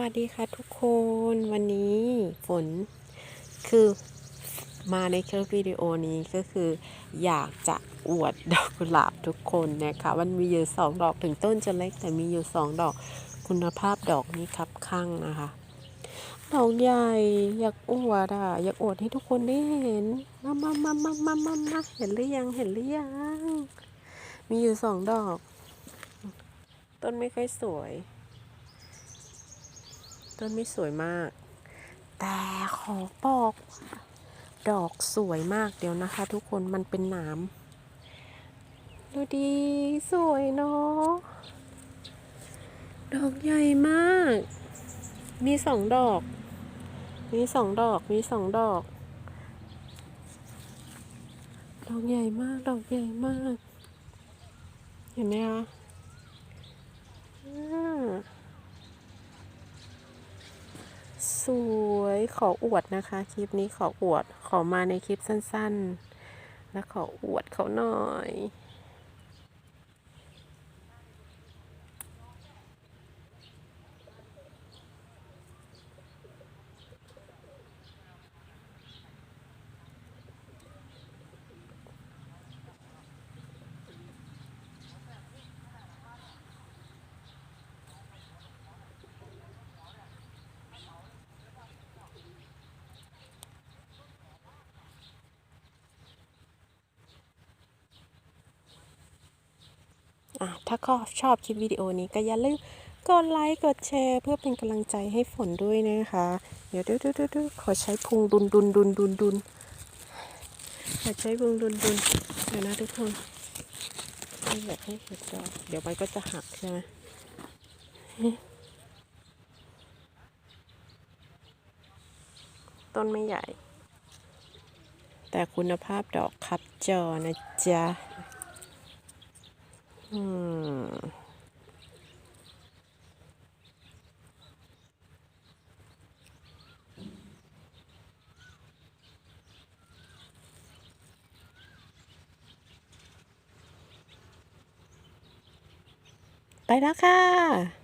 วัสดีค่ะทุกคนวันนี้ฝนคือมาในคลิปวิดีโอนี้ก็คืออยากจะอวดดอกกุหลาบทุกคนนะคะมันมีอยู่สองดอกถึงต้นจะเล็กแต่มีอยู่สองดอกคุณภาพดอกนี้ครับข้างนะคะ ดอกใหญ่อยากอวดอะอยากอวดให้ทุกคนได้เห็นมามามามามามามาเห็นหรือยังเห็นหรือยังมีอยู่สองดอก ต้นไม่ค่อยสวย ต้นไม่สวยมาก แต่ขอบอกดอกสวยมากเดี๋ยวนะคะ ทุกคนมันเป็นหนามดูดีสวยเนาะดอกใหญ่มาก มีสองดอก มีสองดอก มีสองดอก ดอกใหญ่มาก ดอกใหญ่มาก เห็นไหมคะอ่า ส วยขออวดนะคะ คลิปนี้ขออวด ขอมาในคลิปสั้นๆ และขออวดเขาหน่อย อะถ้าก็ชอบคลิปวิดีโอนี้ก็อย่าลืมกดไลค์ กดแชร์ เพื่อเป็นกำลังใจให้ฝนด้วยนะคะ เดี๋ยวดูดูดูดูขอใช้พุงดุนดุนดุนดุนดุนขอใช้พุงดุนดุนเดี๋ยวนะทุกคนไม่อยากให้เห็นดอกเดี๋ยวใบก็จะหักใช่ไหมต้นไม่ใหญ่ แต่คุณภาพดอกคับจอนะจ๊ะ อืมไปแล้วค่ะ